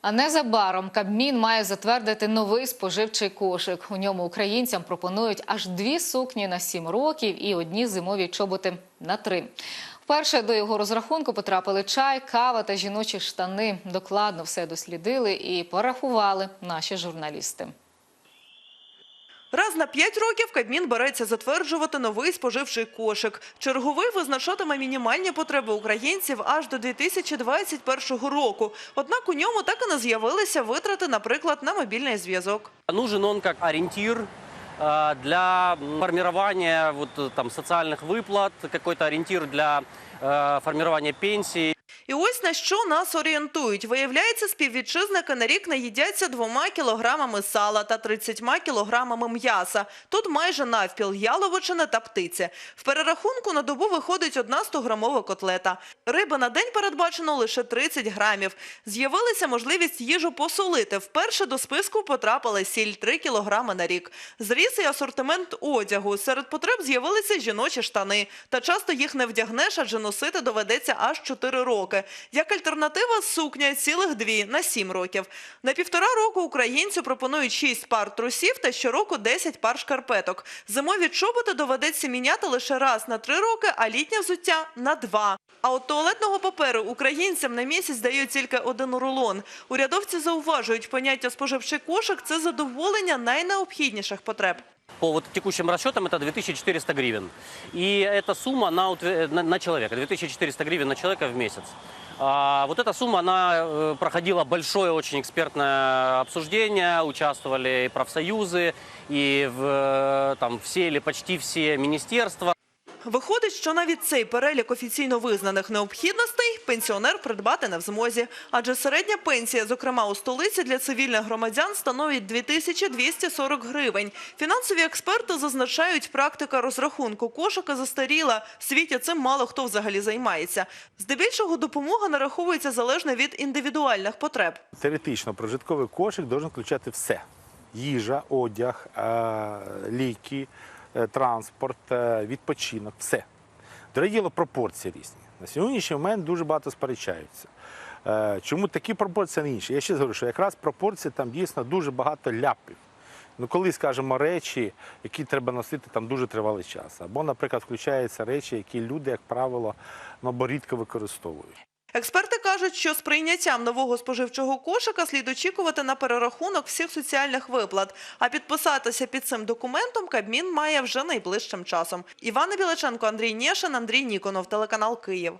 А незабаром Кабмін має затвердити новий споживчий кошик. У ньому українцям пропонують аж дві сукні на сім років і одні зимові чоботи на три. Вперше до його розрахунку потрапили чай, кава та жіночі штани. Докладно все дослідили і порахували наші журналісти Раз на 5 років Кабмін береться затверджувати новий споживчий кошик. Черговий визначатиме мінімальні потреби українців аж до 2021 року. Однак у ньому так і не з'явилися витрати, наприклад, на мобільний зв'язок. Нужен он как ориентир э, для формирования вот, э, там, социальных выплат, какой-то ориентир для э, формирования пенсий. І ось на що нас орієнтують. Виявляється, співвітчизники на рік наїдяться двома кілограмами сала та 30 кілограмами м'яса. Тут майже навпіл яловичина та птиця. В перерахунку на добу виходить одна 100-грамова котлета. Риби на день передбачено лише 30 грамів. З'явилася можливість їжу посолити. Вперше до списку потрапила сіль 3 кілограми на рік. Зріс і асортимент одягу. Серед потреб з'явилися жіночі штани. Та часто їх не вдягнеш, адже носити доведеться аж 4 роки. Як альтернатива сукня цілих дві на 7 років. На півтора року українцю пропонують 6 пар трусів та щороку 10 пар шкарпеток. Зимові чоботи доведеться міняти лише раз на 3 роки, а літнє взуття на 2. А от туалетного паперу українцям на місяць дають тільки один рулон. Урядовці зауважують, поняття споживчий кошик – це задоволення найнеобхідніших потреб По вот текущим расчетам это 2400 гривен. И эта сумма на, утве- на, на человека, 2400 гривен на человека в месяц. А, вот эта сумма, она э, проходила большое очень экспертное обсуждение, участвовали и профсоюзы, и в, э, там все или почти все министерства. Виходить, що навіть цей перелік офіційно визнаних необхідностей пенсіонер придбати не в змозі. Адже середня пенсія, зокрема у столиці, для цивільних громадян становить 2240 гривень. Фінансові експерти зазначають, практика розрахунку кошика застаріла. В світі цим мало хто взагалі займається. Здебільшого допомога нараховується залежно від індивідуальних потреб. Теоретично прожитковий кошик має включати все: їжа, одяг, е, ліки, транспорт, е, відпочинок, все. Друге діло, пропорції різні. На сьогоднішній момент дуже багато сперечаються. Е, Чому такі пропорції, а не інші? Я ще говорю, що якраз пропорції там дійсно дуже багато ляпів. Ну, коли, скажімо, речі, які треба носити там дуже тривалий час. Або, наприклад, включаються речі, які люди, як правило, ну, рідко використовують. Експерти кажуть, що з прийняттям нового споживчого кошика слід очікувати на перерахунок всіх соціальних виплат. А підписатися під цим документом Кабмін має вже найближчим часом. Івана Білаченко, Андрій Нєшин, Андрій Ніконов, телеканал Київ.